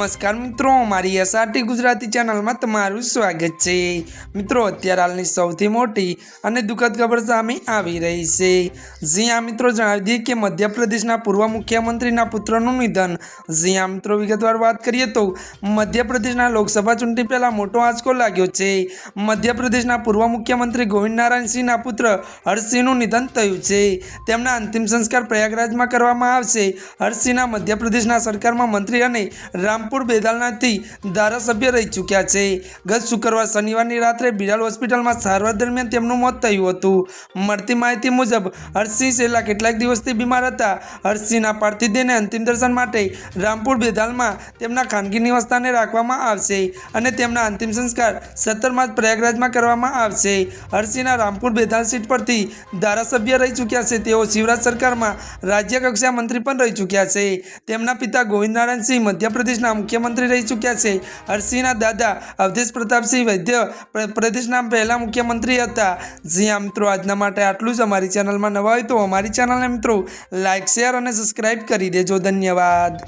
નમસ્કાર મિત્રો, મારી એસઆરટી ગુજરાતી ચેનલમાં તમારું સ્વાગત છે. મિત્રો, અત્યારે હાલની સૌથી મોટી અને દુઃખદ ખબર સામે આવી રહી છે. જ્યાં મિત્રો, જણાવી દઈએ કે મધ્યપ્રદેશના પૂર્વ મુખ્યમંત્રીના પુત્રનું નિધન. જ્યાં મિત્રો, વિગતવાર વાત કરીએ તો મધ્યપ્રદેશના લોકસભા ચૂંટણી પહેલાં મોટો આંચકો લાગ્યો છે. મધ્યપ્રદેશના પૂર્વ મુખ્યમંત્રી ગોવિંદ નારાયણસિંહના પુત્ર હર્ષસિંહનું નિધન થયું છે. તેમના અંતિમ સંસ્કાર પ્રયાગરાજમાં કરવામાં આવશે. હર્ષસિંહના મધ્યપ્રદેશના સરકારમાં મંત્રી અને રામપુર બેદાલનાથી ધારાસભ્ય રહી ચૂક્યા છે. ગત શુક્રવાર શનિવારની રાત્રે બિરાલ હોસ્પિટલમાં સારવાર દરમિયાન તેમનું મોત થયું હતું. મળતી માહિતી મુજબ હર્ષસિંહ છેલ્લા કેટલાક દિવસથી બીમાર હતા. હર્ષસિંહના પાર્થિવ દેહને અંતિમ દર્શન માટે રામપુર બેદાલમાં તેમના ખાનગી નિવાસસ્થાને રાખવામાં આવશે અને તેમના અંતિમ સંસ્કાર સત્તર માર્ચ પ્રયાગરાજમાં કરવામાં આવશે. હરસિંહના રામપુર બેદાલ સીટ પરથી ધારાસભ્ય રહી ચૂક્યા છે. તેઓ શિવરાજ સરકારમાં રાજ્ય કક્ષા મંત્રી પણ રહી ચૂક્યા છે. તેમના પિતા ગોવિંદ નારાયણસિંહ મધ્યપ્રદેશના મુખ્યમંત્રી રહી ચૂક્યા છે. હર્ષિંહના દાદા અવધેશ પ્રતાપસિંહ વૈદ્ય પ્ર- પ્રદેશના પહેલા મુખ્યમંત્રી હતા. જ્યાં મિત્રો, આજના માટે આટલું જ. અમારી ચેનલમાં નવા હોય તો અમારી ચેનલને મિત્રો લાઇક શેર અને સબસ્ક્રાઇબ કરી દેજો. ધન્યવાદ.